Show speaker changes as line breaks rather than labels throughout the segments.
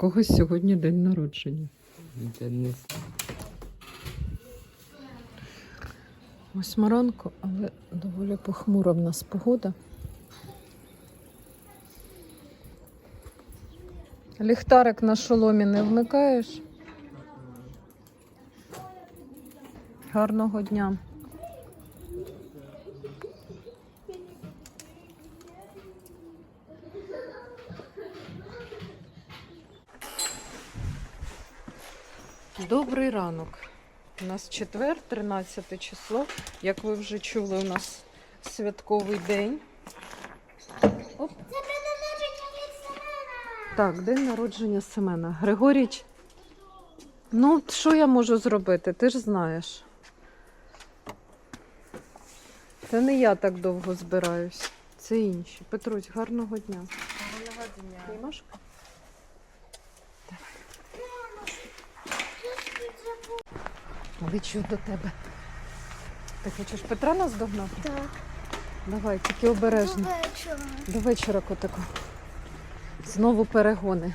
когось сьогодні день народження.
Денис.
Восьма ранку, але доволі похмура в нас погода. Ліхтарик на шоломі не вмикаєш? Гарного дня. Нас четвер, 13 число. Як ви вже чули, у нас святковий день. Оп. Так, день народження Семена. Григоріч. Ну, що я можу зробити? Ти ж знаєш. Це не я так довго збираюсь. Це інші. Петрусь, гарного дня.
Гарного дня.
Приймашка? Лечу до тебе. Ти хочеш Петра наздогнати?
Так,
Давай, тільки обережно.
вечора.
До вечора, котику. Знову перегони.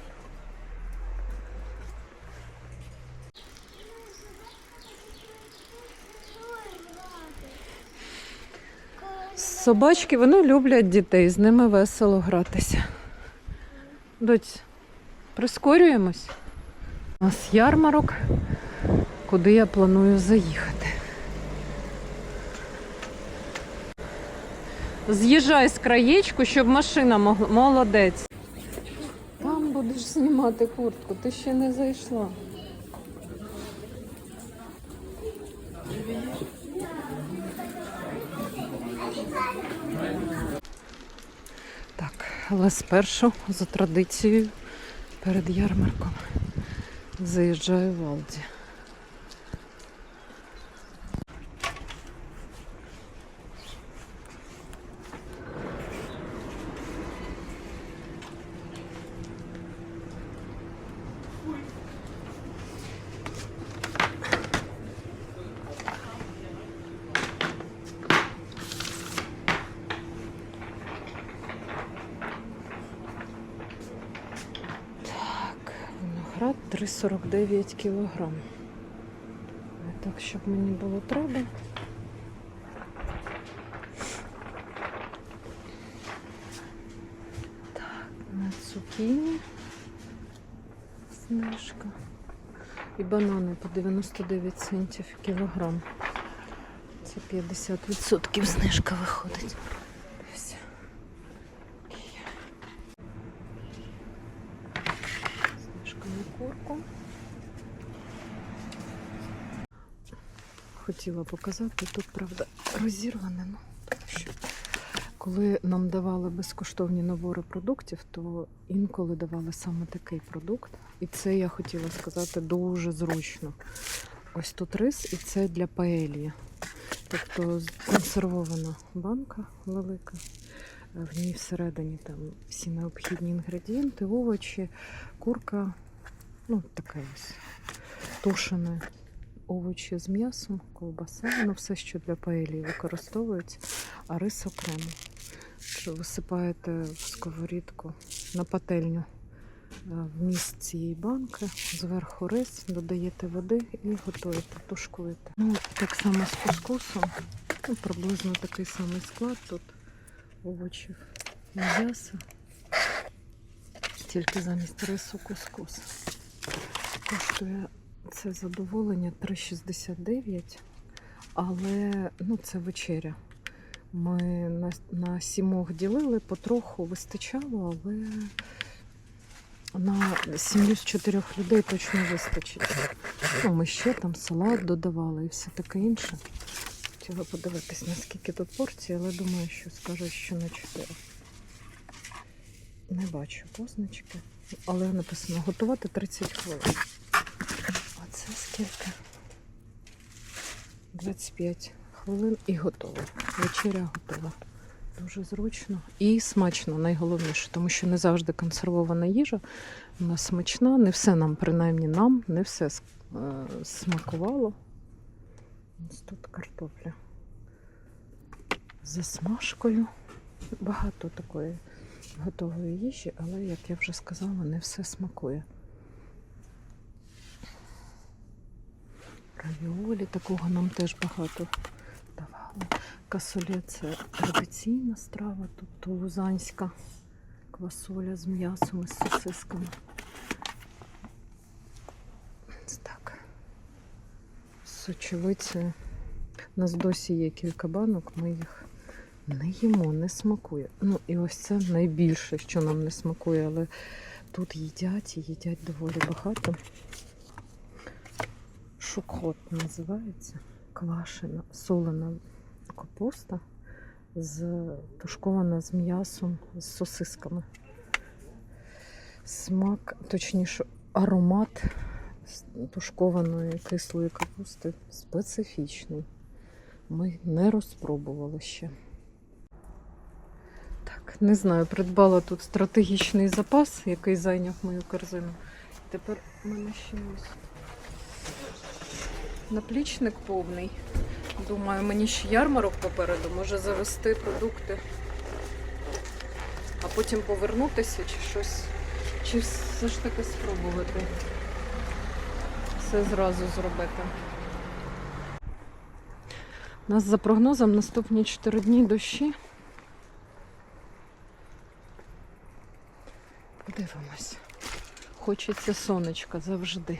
Собачки вони люблять дітей, з ними весело гратися. Доць, прискорюємось. У нас ярмарок, куди я планую заїхати. З'їжджай з краєчку, щоб машина могла. Молодець. Там будеш знімати куртку, ти ще не зайшла. Так, але спершу за традицією перед ярмарком заїжджаю в Алді. Так, виноград 3,49 кілограм. Так, щоб мені було треба. Так, на цукіні знижка. І банани по 99 центів кілограм. Це 50% знижка виходить. Дивись. Знижка на курку. Хотіла показати, тут, правда, розірване. Ну, коли нам давали безкоштовні набори продуктів, то інколи давали саме такий продукт. І це я хотіла сказати дуже зручно. Ось тут рис, і це для паелії. Тобто консервована банка велика. В ній всередині там всі необхідні інгредієнти, овочі, курка, ну таке ось тушене овочі з м'ясом, ковбаса, ну все, що для паелії використовується, а рис окремо. Що висипаєте в сковорідку на пательню е, вміст цієї банки, зверху рис, додаєте води і готуєте, тушкуєте. Ну, так само з кускусом, ну, приблизно такий самий склад тут овочів м'яса. Тільки замість рису кускус. Коштує це задоволення 3,69, але ну, це вечеря. Ми на, на сімох ділили, потроху вистачало, але на сім'ю з чотирьох людей точно вистачить. Ну, ми ще там салат додавали і все таке інше. Хотіла подивитись, наскільки тут порції, але думаю, що скажуть, що на 4. Не бачу позначки, але написано готувати 30 хвилин. Це скільки? 25 хвилин і готово. Вечеря готова. Дуже зручно і смачно, найголовніше, тому що не завжди консервована їжа. Вона смачна, не все нам, принаймні нам, не все е, смакувало. Ось тут картопля з засмажкою. Багато такої готової їжі, але, як я вже сказала, не все смакує. Равіолі, такого нам теж багато давали. Касоле це традиційна страва, тобто лузанська квасоля з м'ясом і з сосисками. Так. Сочевицею. У нас досі є кілька банок, ми їх не їмо, не смакує. Ну і ось це найбільше, що нам не смакує, але тут їдять і їдять доволі багато. Шукхот називається. Квашена, солена капуста, з, тушкована з м'ясом, з сосисками. Смак, точніше, аромат тушкованої кислої капусти специфічний. Ми не розпробували ще. Так, не знаю, придбала тут стратегічний запас, який зайняв мою корзину. Тепер в мене ще ось наплічник повний. Думаю, мені ще ярмарок попереду, може завести продукти, а потім повернутися чи щось. Чи все ж таки спробувати все зразу зробити. У нас за прогнозом наступні 4 дні дощі. Подивимось. Хочеться сонечка завжди.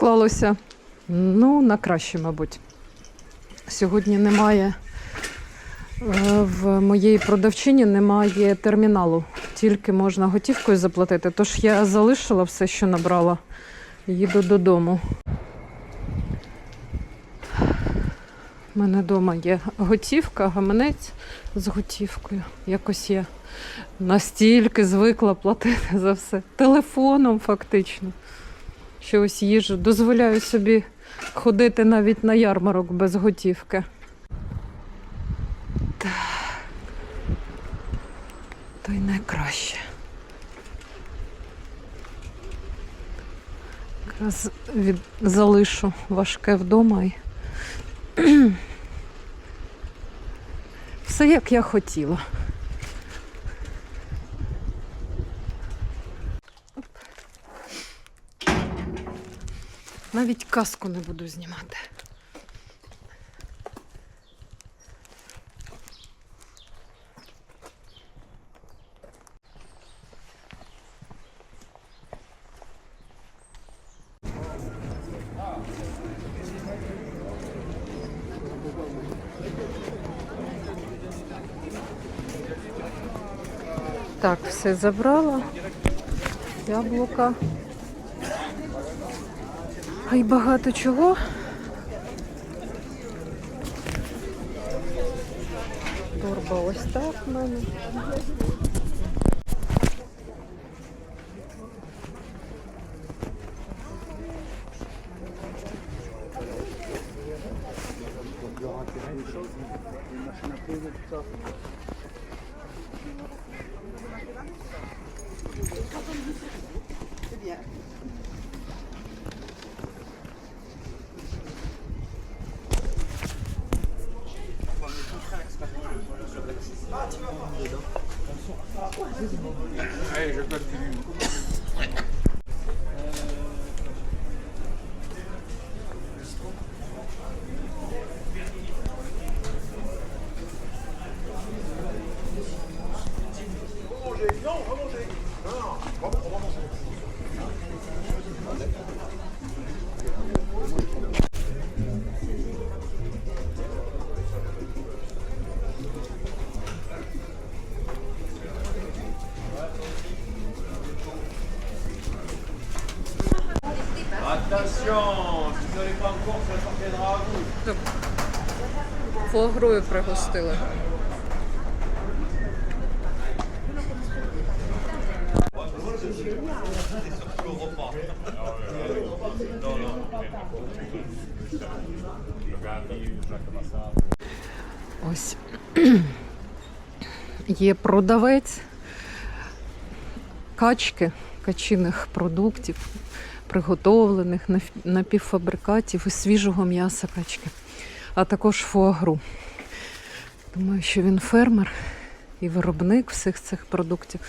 склалося ну, на краще, мабуть. Сьогодні немає е, в моєї продавчині немає терміналу, тільки можна готівкою заплатити. Тож я залишила все, що набрала, їду додому. У мене вдома є готівка, гаманець з готівкою. Якось я настільки звикла платити за все. Телефоном фактично. Що ось їжу. Дозволяю собі ходити навіть на ярмарок без готівки. Так. То й найкраще. Якраз від... залишу важке вдома і все як я хотіла. Навіть каску не буду знімати. Так, все забрала. Яблука. А й багато чого. Торба ось так в мене. Фогрою пригостили. Ось є продавець качки, качиних продуктів, приготовлених нап- напівфабрикатів і свіжого м'яса качки, а також фуагру. Думаю, що він фермер і виробник всіх цих продуктів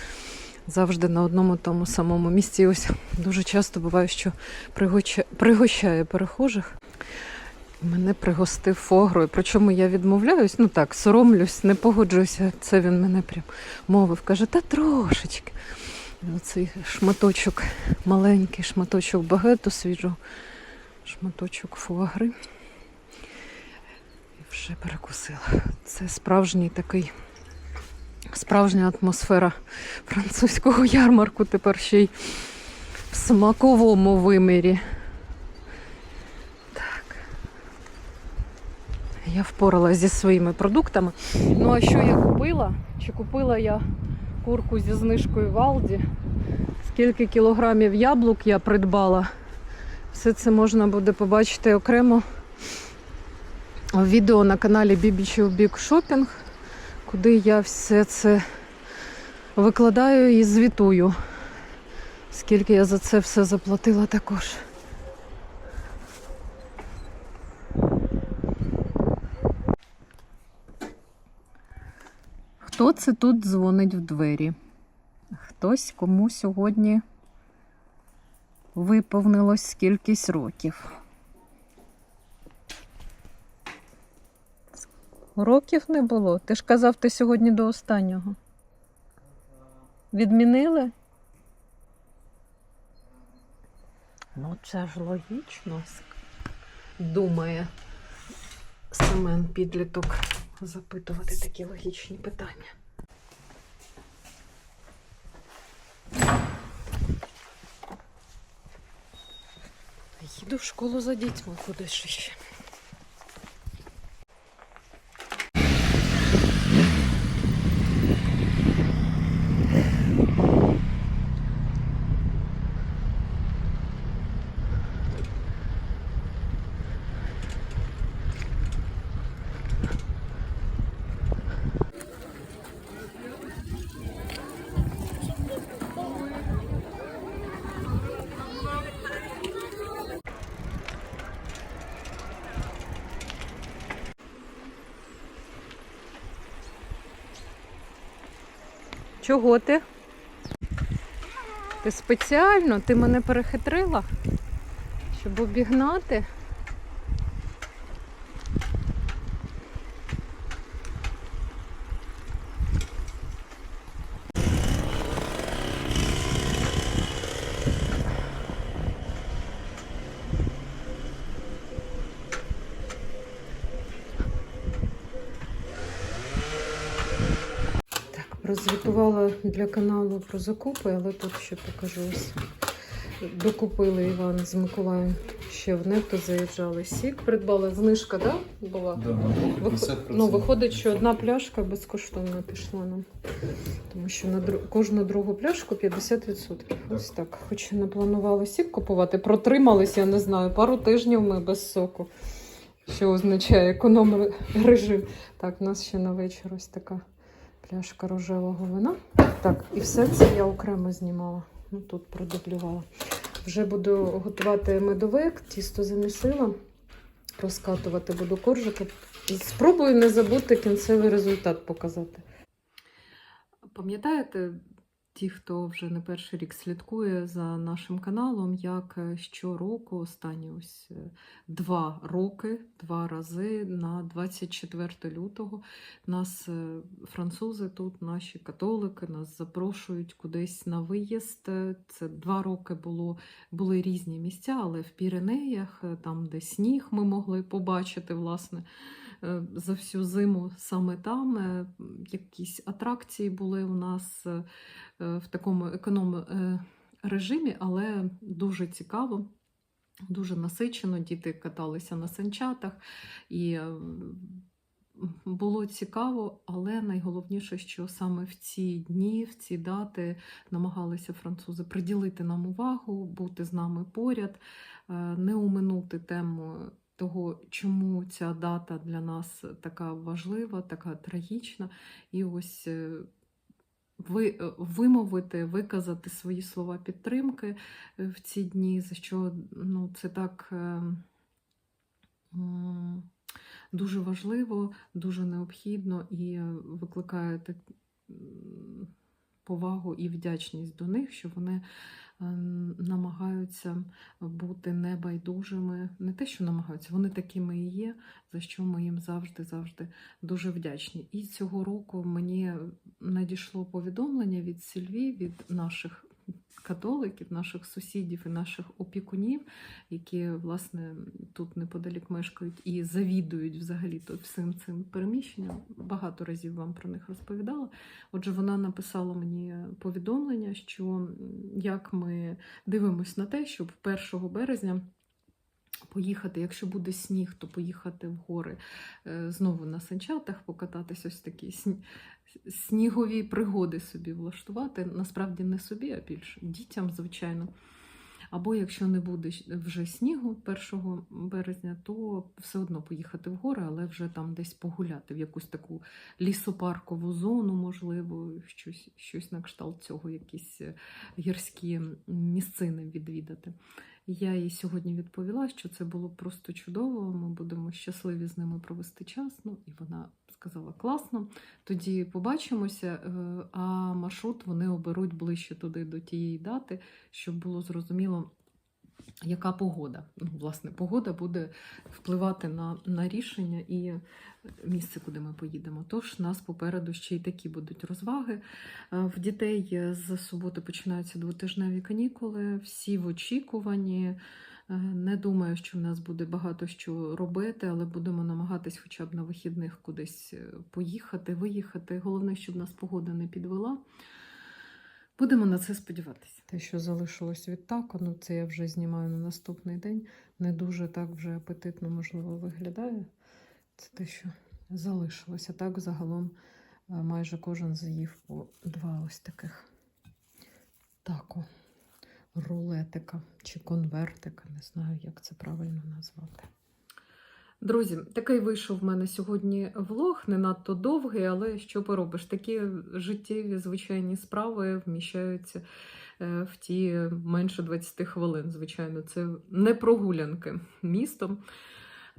завжди на одному тому самому місці. І ось дуже часто буває, що пригощає перехожих. Мене пригостив фогрою. Причому я відмовляюсь, ну так, соромлюсь, не погоджуюся. Це він мене прям мовив. Каже, та трошечки. Оцей шматочок, маленький шматочок багету свіжого, шматочок фуагри. Вже перекусила. Це справжній такий, справжня атмосфера французького ярмарку тепер ще й в смаковому вимірі. Так. Я впоралась зі своїми продуктами. Ну а що я купила? Чи купила я курку зі знижкою в Алді? Скільки кілограмів яблук я придбала? Все це можна буде побачити окремо відео на каналі BBQ Big Shopping, куди я все це викладаю і звітую. Скільки я за це все заплатила також. Хто це тут дзвонить в двері? Хтось, кому сьогодні виповнилось кількість років. Років не було. Ти ж казав, ти сьогодні до останнього. Відмінили? Ну, це ж логічно, думає Семен підліток запитувати такі логічні питання. Їду в школу за дітьми, куди ж ще. Чого ти? Ти спеціально? Ти мене перехитрила? Щоб обігнати? Так, прозвітувала для каналу про закупи, але тут ще покажу ось. Докупили Іван з Миколаєм ще в нетто заїжджали. Сік придбали. Знижка, так? Да? Була? Вих- Ну, виходить, що одна пляшка безкоштовно пішла нам. Тому що на дру... кожну другу пляшку 50%. Ось так. Хоч не планували сік купувати, протримались, я не знаю, пару тижнів ми без соку. Що означає економ режим. Так, у нас ще на вечір ось така пляшка рожевого вина. Так, і все це я окремо знімала. Ну, тут продублювала. Вже буду готувати медовик, тісто замісила, розкатувати буду коржики. Спробую не забути кінцевий результат показати. Пам'ятаєте, ті, хто вже не перший рік слідкує за нашим каналом, як е, щороку, останні ось е, два роки, два рази на 24 лютого нас е, французи тут, наші католики, нас запрошують кудись на виїзд. Це два роки було, були різні місця, але в Піренеях, там, де сніг, ми могли побачити, власне, за всю зиму саме там. Е, Якісь атракції були у нас е, е, в такому економ е, режимі, але дуже цікаво. Дуже насичено, діти каталися на санчатах, і е, було цікаво, але найголовніше, що саме в ці дні, в ці дати намагалися французи приділити нам увагу, бути з нами поряд, е, не оминути тему того, чому ця дата для нас така важлива, така трагічна. І ось е, ви, е, вимовити, виказати свої слова підтримки е, в ці дні, за що ну, це так. Дуже важливо, дуже необхідно і викликає повагу і вдячність до них, що вони намагаються бути небайдужими. Не те, що намагаються, вони такими і є, за що ми їм завжди завжди дуже вдячні. І цього року мені надійшло повідомлення від Сільві, від наших католиків, наших сусідів і наших опікунів, які власне тут неподалік мешкають і завідують взагалі то всім цим переміщенням. Багато разів вам про них розповідала. Отже, вона написала мені повідомлення, що як ми дивимося на те, щоб 1 березня. Поїхати, якщо буде сніг, то поїхати в гори е, знову на санчатах, покататись ось такі снігові пригоди собі влаштувати. Насправді не собі, а більше дітям, звичайно. Або якщо не буде вже снігу 1 березня, то все одно поїхати в гори, але вже там десь погуляти в якусь таку лісопаркову зону, можливо, щось, щось на кшталт цього, якісь е, гірські місцини відвідати. Я їй сьогодні відповіла, що це було просто чудово. Ми будемо щасливі з ними провести час. Ну і вона сказала класно. Тоді побачимося, е, а маршрут вони оберуть ближче туди до тієї дати, щоб було зрозуміло, яка погода. Ну, власне, погода буде впливати на, на рішення і місце, куди ми поїдемо. Тож нас попереду ще й такі будуть розваги. Е, В дітей з суботи починаються двотижневі канікули, всі в очікуванні. Е, Не думаю, що в нас буде багато що робити, але будемо намагатись хоча б на вихідних кудись е, поїхати, виїхати. Головне, щоб нас погода не підвела. Будемо на це сподіватися. Те, що залишилось від тако, ну це я вже знімаю на наступний день. Не дуже так вже апетитно, можливо, виглядає. Це те, що залишилося. Так, загалом е, майже кожен з'їв по два ось таких тако, рулетика чи конвертика. Не знаю, як це правильно назвати. Друзі, такий вийшов в мене сьогодні влог, не надто довгий, але що поробиш? Такі життєві звичайні справи вміщаються е, в ті менше 20 хвилин. Звичайно, це не прогулянки містом.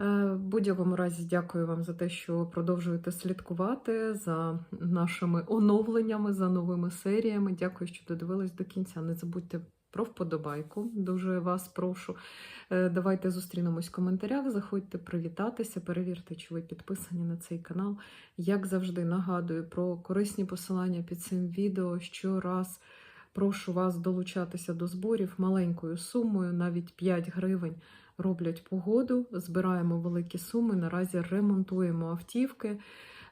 Е, В будь-якому разі дякую вам за те, що продовжуєте слідкувати за нашими оновленнями, за новими серіями. Дякую, що додивились до кінця. Не забудьте про вподобайку. Дуже вас прошу. Е, Давайте зустрінемось в коментарях. Заходьте привітатися, перевірте, чи ви підписані на цей канал. Як завжди, нагадую про корисні посилання під цим відео. Щораз прошу вас долучатися до зборів маленькою сумою, навіть 5 гривень роблять погоду. Збираємо великі суми. Наразі ремонтуємо автівки.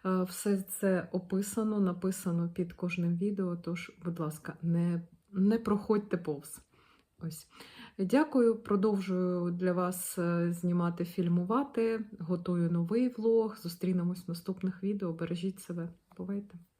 Е, Все це описано, написано під кожним відео. Тож, будь ласка, не, не проходьте повз. Ось. Дякую, продовжую для вас е, знімати, фільмувати. Готую новий влог. Зустрінемось в наступних відео. Бережіть себе. Бувайте!